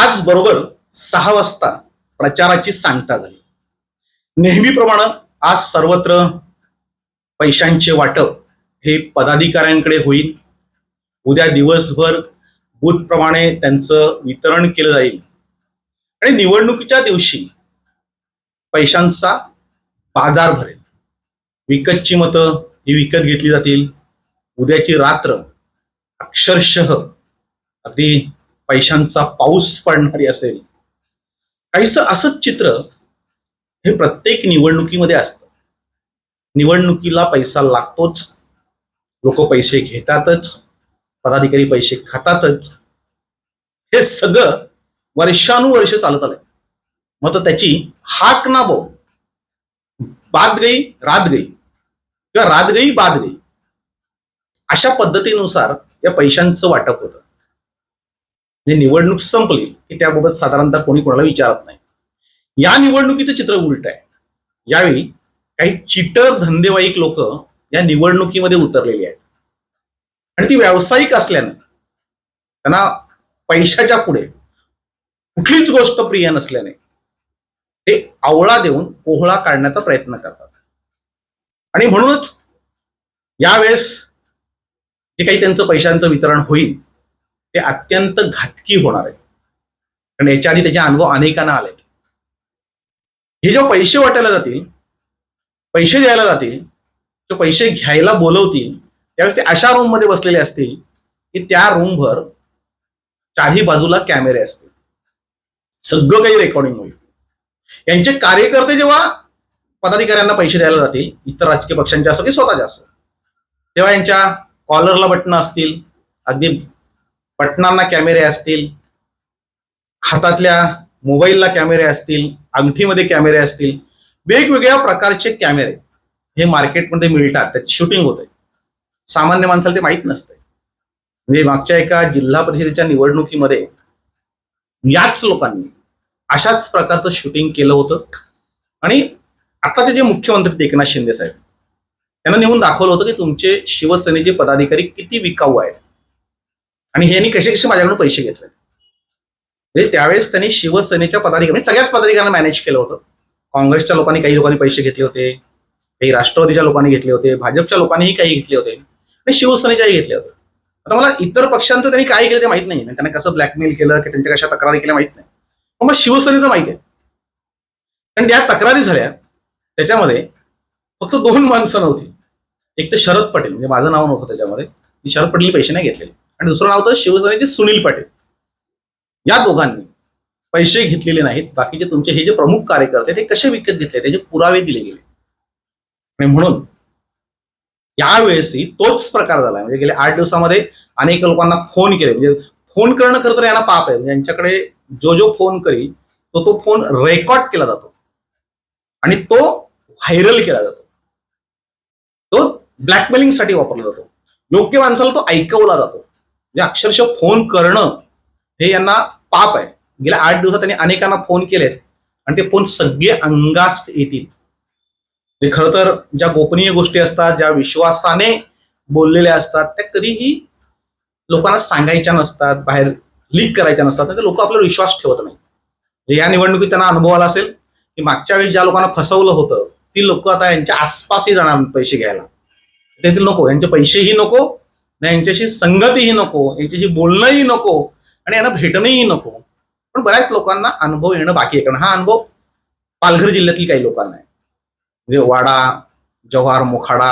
आज बरोबर सहा वाजता प्रचाराची सांगता झाली. नेहमीप्रमाणे आज सर्वत्र पैशांचे वाटप हे पदाधिकाऱ्यांकडे होईल. उद्या दिवसभर बूथप्रमाणे त्यांचं वितरण केलं जाईल. आणि निवडणुकीच्या दिवशी पैशांचा बाजार भरेल. विकतची मतं ही विकत घेतली जातील. उद्याची रात्र अक्षरशः अगदी पैशांचा पाऊस पडणारी असेल. काहीस असंच चित्र हे प्रत्येक निवडणुकीमध्ये असतं. निवडणुकीला पैसा लागतोच. लोक पैसे घेतातच. पदाधिकारी पैसे खातातच. हे सगळं वर्षानुवर्ष चालत आलंय. मग तर त्याची हाक ना बो. बाद गई रात गई. किंवा रात गई बाद गई. अशा पद्धतीनुसार या पैशांचं वाटप होतं. जे निवडणूक संपली की त्याबाबत साधारणतः कोणी कोणाला विचारत नाही. या निवडणुकीचं चित्र उलट आहे. यावेळी काही चिटर धंदेवाईक लोक या निवडणुकीमध्ये उतरलेली आहेत. आणि ती व्यावसायिक असल्यानं त्यांना पैशाच्या पुढे कुठलीच गोष्ट प्रिय नसल्याने ते आवळा देऊन पोहळा काढण्याचा प्रयत्न करतात. आणि म्हणूनच यावेळेस जे काही त्यांचं पैशांचं वितरण होईल ते अत्यंत घातकी होणार आहे. कारण याच्या आधी त्याचे अनुभव अनेकांना आले हे जेव्हा पैसे वाटायला जातील पैसे द्यायला जातील किंवा पैसे घ्यायला बोलवतील त्यावेळेस ते अशा रूममध्ये बसलेले असतील की त्या रूमभर चारही बाजूला कॅमेरे असतील. सगळं काही रेकॉर्डिंग होईल. यांचे कार्यकर्ते जेव्हा पदाधिकाऱ्यांना पैसे द्यायला जातील इतर राजकीय पक्षांचे असो की स्वतःचे असो तेव्हा यांच्या कॉलरला बटणं असतील अगदी पटनांना कॅमेरे असतील हातातल्या मोबाईलला कॅमेरे असतील अंगठीमध्ये कॅमेरे असतील वेगवेगळ्या प्रकारचे कॅमेरे हे मार्केटमध्ये मिळतात त्याची शूटिंग होते सामान्य माणसाला ते माहीत नसते म्हणजे मागच्या एका जिल्हा परिषदेच्या निवडणुकीमध्ये याच लोकांनी अशाच प्रकारचं शूटिंग केलं होतं. आणि आताचे जे मुख्यमंत्री एकनाथ शिंदे साहेब त्यांना नेऊन दाखवलं होतं की तुमचे शिवसेनेचे पदाधिकारी किती विकाऊ आहेत. आणि ह्यांनी कसे कसे माझ्याकडून पैसे घेतले? म्हणजे त्यावेळेस त्यांनी शिवसेनेच्या पदाधिकारी म्हणजे सगळ्याच पदाधिकाऱ्यांना मॅनेज केलं होतं. काँग्रेसच्या लोकांनी काही लोकांनी पैसे घेतले होते काही राष्ट्रवादीच्या लोकांनी घेतले होते भाजपच्या लोकांनीही काही घेतले होते आणि शिवसेनेच्याही घेतले होते. आता मला इतर पक्षांचं त्यांनी काय केलं ते माहीत नाही त्यांनी कसं ब्लॅकमेल केलं की त्यांच्या कशा तक्रारी केल्या माहीत नाही. पण मग शिवसेनेचं माहिती आहे. कारण ज्या तक्रारी झाल्या त्याच्यामध्ये फक्त दोन माणसं नव्हती. एक तर शरद पटेल म्हणजे माझं नाव नव्हतं त्याच्यामध्ये. मी शरद पटेलनी पैसे नाही घेतलेले. आणि दुसरं नाव होतं शिवसेनेचे सुनील पटेल. या दोघांनी पैसे घेतलेले नाहीत. बाकीचे तुमचे हे जे प्रमुख कार्यकर्ते ते कसे विकत घेतले? त्याचे पुरावे दिले गेले. आणि म्हणून यावेळेसही तोच प्रकार झाला. म्हणजे गेल्या आठ दिवसामध्ये अनेक लोकांना फोन केले. म्हणजे फोन करणं खरं तर यांना पाप आहे. म्हणजे यांच्याकडे जो जो फोन करी तो तो फोन रेकॉर्ड केला जातो. आणि तो व्हायरल केला जातो. तो ब्लॅकमेलिंगसाठी वापरला जातो. योग्य माणसाला तो ऐकवला जातो. म्हणजे अक्षरशः फोन करणं हे यांना पाप आहे. गेल्या आठ दिवसात त्यांनी अनेकांना फोन केलेत आणि ते फोन सगळे अंगास येतील. खर खरं तर ज्या गोपनीय गोष्टी असतात ज्या विश्वासाने बोललेल्या असतात त्या कधीही लोकांना सांगायच्या नसतात बाहेर लीक करायच्या नसतात तर लोक आपल्यावर विश्वास ठेवत नाही म्हणजे या निवडणुकीत त्यांना अनुभव आला असेल की मागच्या वेळी ज्या लोकांना फसवलं होतं ती लोक आता यांच्या आसपासही जाणार पैसे घ्यायला. तेथील नको यांचे पैसेही नको ना यांच्याशी संगतीही नको यांच्याशी बोलणंही नको आणि यांना भेटणंही नको. पण बऱ्याच लोकांना अनुभव येणं बाकी आहे. कारण हा अनुभव पालघर जिल्ह्यातील काही लोकांना आहे. म्हणजे वाडा जव्हार मोखाडा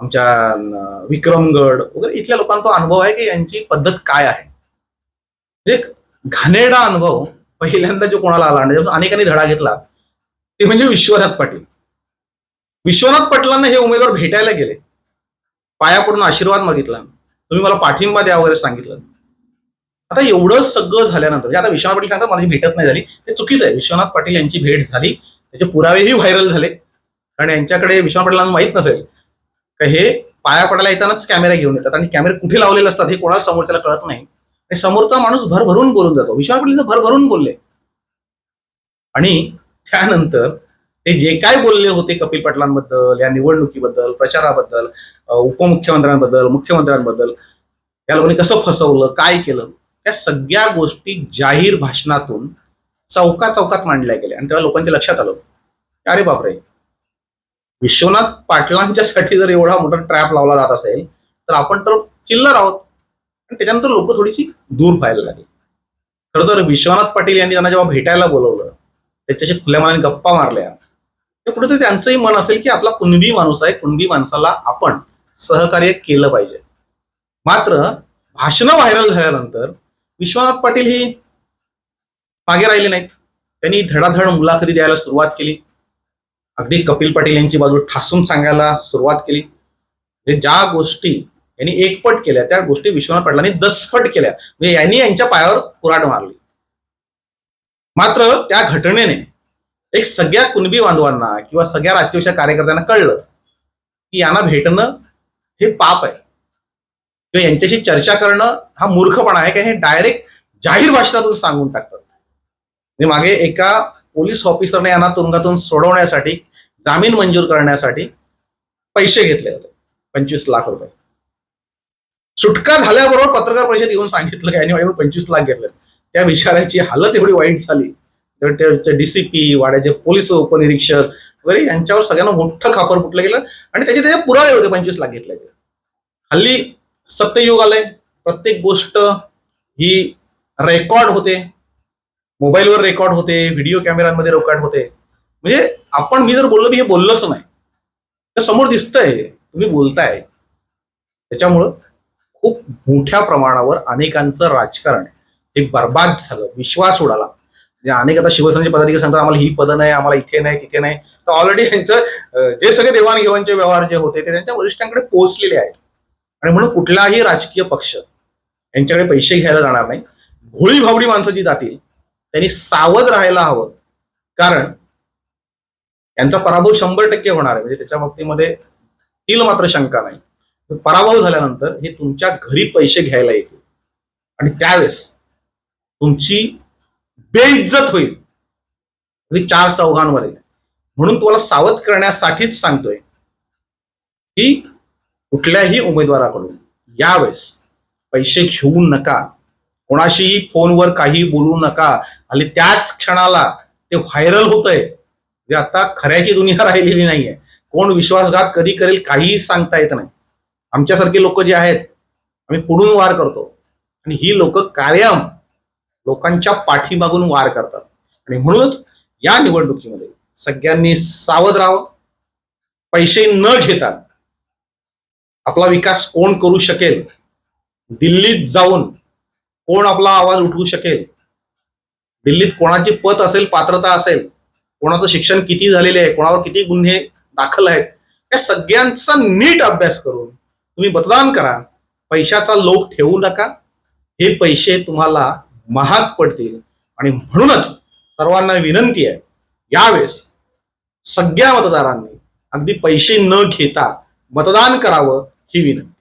आमच्या विक्रमगड वगैरे इथल्या लोकांना तो अनुभव आहे की यांची पद्धत काय आहे. म्हणजे एक घाणेरडा अनुभव पहिल्यांदा जो कोणाला आला म्हणजे अनेकांनी धडा घेतला ते म्हणजे विश्वनाथ पाटील. विश्वनाथ पाटलांना हे उमेदवार भेटायला गेले. पाया पडून आशीर्वाद मागितला. तुम्ही मला पाठिंबा द्या वगैरे सांगितलं. आता एवढं सगळं झाल्यानंतर म्हणजे आता विश्वनाथ पाटील सांगतात माझी भेटत नाही झाली ते चुकीचं आहे. विश्वनाथ पाटील यांची भेट झाली त्याचे पुरावेही व्हायरल झाले. कारण यांच्याकडे विश्वनाथ पाटलांना माहीत नसेल का हे पाया पडायला येतानाच कॅमेरा घेऊन येतात आणि कॅमेरे कुठे लावलेले असतात हे कोणाला समोरच्याला कळत नाही. आणि समोरचा माणूस भरभरून बोलून जातो. विश्वनाथ पाटील भरभरून बोलले. आणि त्यानंतर ते जे काय बोलले होते कपिल पाटलांबद्दल या निवडणुकीबद्दल प्रचाराबद्दल उपमुख्यमंत्र्यांबद्दल मुख्यमंत्र्यांबद्दल या लोकांनी कसं फसवलं काय केलं त्या सगळ्या गोष्टी जाहीर भाषणातून चौका चौकात मांडल्या गेल्या. आणि तेव्हा लोकांच्या लक्षात आलं अरे बापरे विश्वनाथ पाटलांच्यासाठी जर एवढा मोठा ट्रॅप लावला जात असेल तर आपण तर चिल्लर आहोत. आणि त्याच्यानंतर लोक थोडीशी दूर व्हायला लागली. खरं तर विश्वनाथ पाटील यांनी त्यांना जेव्हा भेटायला बोलवलं त्याच्याशी खुल्या मनाने गप्पा मारल्या म्हणजे कुठेतरी त्यांचंही मन असेल की आपला कुणबी माणूस आहे कुणबी माणसाला आपण सहकार्य केलं पाहिजे. मात्र भाषणं व्हायरल झाल्यानंतर विश्वनाथ पाटील ही मागे राहिले नाहीत. त्यांनी धडाधड मुलाखती द्यायला सुरुवात केली. अगदी कपिल पाटील यांची बाजू ठासून सांगायला सुरुवात केली. म्हणजे ज्या गोष्टी यांनी एकपट केल्या त्या गोष्टी विश्वनाथ पाटलांनी दसपट केल्या. म्हणजे यांनी यांच्या पायावर कुराट मारली. मात्र त्या घटनेने एक सगळ्या कुणबी बांधवांना किंवा सगळ्या राजकीय कार्यकर्त्यांना कळलं की यांना भेटणं हे पाप आहे. किंवा यांच्याशी चर्चा करणं हा मूर्खपणा आहे कारण हे डायरेक्ट जाहीर भाषणातून सांगून टाकतात. म्हणजे मागे एका पोलीस ऑफिसरने यांना तुरुंगातून सोडवण्यासाठी जामीन मंजूर करण्यासाठी पैसे घेतले होते पंचवीस लाख रुपये. सुटका झाल्याबरोबर पत्रकार परिषद येऊन सांगितलं की यांनी माझ्याकडून पंचवीस लाख घेतले त्या विचाराची हालत एवढी वाईट झाली त्याचे डीसीपी वाड्याचे पोलीस उपनिरीक्षक वगैरे यांच्यावर सगळ्यांना मोठं खापर फुटलं गेलं. आणि त्याचे त्याचे पुरावे होते पंचवीस लाख घेतल्याचे हल्ली सत्ययुग आलंय. प्रत्येक गोष्ट ही रेकॉर्ड होते. मोबाईलवर रेकॉर्ड होते व्हिडिओ कॅमेऱ्यांमध्ये रेकॉर्ड होते. म्हणजे आपण मी जर बोललो मी हे बोललोच नाही. तर समोर दिसतंय तुम्ही बोलताय. त्याच्यामुळं खूप मोठ्या प्रमाणावर अनेकांचं राजकारण हे बर्बाद झालं विश्वास उडाला. म्हणजे अनेक आता शिवसेनेचे पदाधिकारी सांगतात आम्हाला ही पदं नाही आम्हाला इथे नाही तिथे नाही. तर ऑलरेडी यांचं जे सगळे देवाणघेवाणचे व्यवहार जे होते ते त्यांच्या वरिष्ठांकडे पोहोचलेले आहेत. आणि म्हणून कुठलाही राजकीय पक्ष यांच्याकडे पैसे घ्यायला जाणार नाही. भोळी भावडी माणसं जी जातील त्यांनी सावध राहायला हवं. कारण यांचा पराभव शंभर टक्के होणार आहे. म्हणजे त्याच्या बाबतीमध्ये तील मात्र शंका नाही. पराभव झाल्यानंतर हे तुमच्या घरी पैसे घ्यायला येतील. आणि त्यावेळेस तुमची बेइज्जत होईल. चार चौघांमध्ये. म्हणून तुम्हाला सावध करण्यासाठीच सांगतोय की कुठल्याही उमेदवाराकडून यावेळेस पैसे घेऊ नका. कोणाशीही फोनवर काही बोलू नका. आणि त्याच क्षणाला ते व्हायरल होतंय. म्हणजे आता खऱ्याची दुनिया राहिलेली नाहीये. कोण विश्वासघात कधी करेल काहीही सांगता येत नाही. आमच्यासारखे लोक जे आहेत आम्ही पुढून वार करतो. आणि ही लोक कायम लोकांच्या पाठीमागून वार करतात. आणि म्हणूनच या निवडणुकीमध्ये सगळ्यांनी सावध राहावं. पैसे न घेता आपला विकास कोण करू शकेल? दिल्लीत जाऊन कोण आपला आवाज उठवू शकेल? दिल्लीत कोणाची पत असेल पात्रता असेल? कोणाचं शिक्षण किती झालेले आहे? कोणावर किती गुन्हे दाखल आहेत? या सगळ्यांचा नीट अभ्यास करून तुम्ही मतदान करा. पैशाचा लोभ ठेवू नका. हे पैसे तुम्हाला महाग पडतील. आणि म्हणूनच सर्वांना विनंती आहे यावेळेस सगळ्या मतदारांनी अगदी पैसे न घेता मतदान करावं ही विनंती.